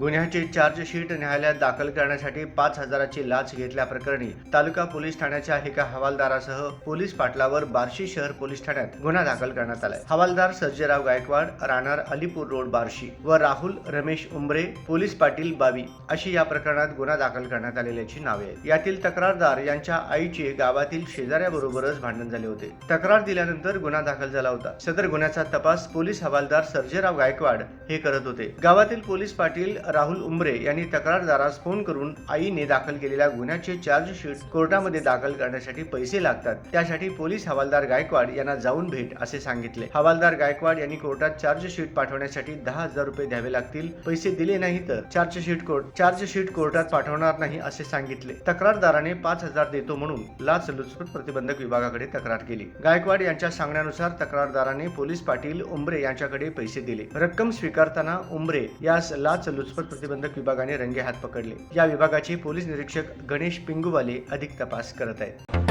गुन्ह्याची चार्जशीट न्यायालयात दाखल करण्यासाठी पाच हजाराची लाच घेतल्याप्रकरणी तालुका पोलीस ठाण्याच्या एका हवालदारासह पोलीस पाटलावर बार्शी शहर पोलीस ठाण्यात गुन्हा दाखल करण्यात आलाय. हवालदार सर्जेराव गायकवाड राहणार अलीपूर रोड बार्शी व राहुल रमेश उंबरे पोलीस पाटील बावी अशी या प्रकरणात गुन्हा दाखल करण्यात आलेल्याची नावे आहेत. यातील तक्रारदार यांच्या आईचे गावातील शेजाऱ्याबरोबरच भांडण झाले होते. तक्रार दिल्यानंतर गुन्हा दाखल झाला होता. सदर गुन्ह्याचा तपास पोलीस हवालदार सर्जेराव गायकवाड हे करत होते. गावातील पोलीस पाटील राहुल उमरे यांनी तक्रारदारास फोन करून आईने दाखल केलेल्या गुन्ह्याचे चार्जशीट कोर्टामध्ये दाखल करण्यासाठी पैसे लागतात. त्यासाठी पोलीस हवालदार गायकवाड यांना जाऊन भेट असे सांगितले. हवालदार गायकवाड यांनी कोर्टात चार्जशीट पाठवण्यासाठी दहा हजार रुपये द्यावे लागतील. पैसे दिले नाही तर चार्जशीट कोर्ट चार्जशीट कोर्टात पाठवणार नाही असे सांगितले. तक्रारदाराने पाच हजार देतो म्हणून लाच लुचपत प्रतिबंधक विभागाकडे तक्रार केली. गायकवाड यांच्या सांगण्यानुसार तक्रारदाराने पोलीस पाटील उंबरे यांच्याकडे पैसे दिले. रक्कम स्वीकारताना उंबरे यास लाच लुचपत प्रतिबंधक विभागाने रंगे हात पकडले. या विभागाचे पोलीस निरीक्षक गणेश पिंगुवाले अधिक तपास करत आहेत.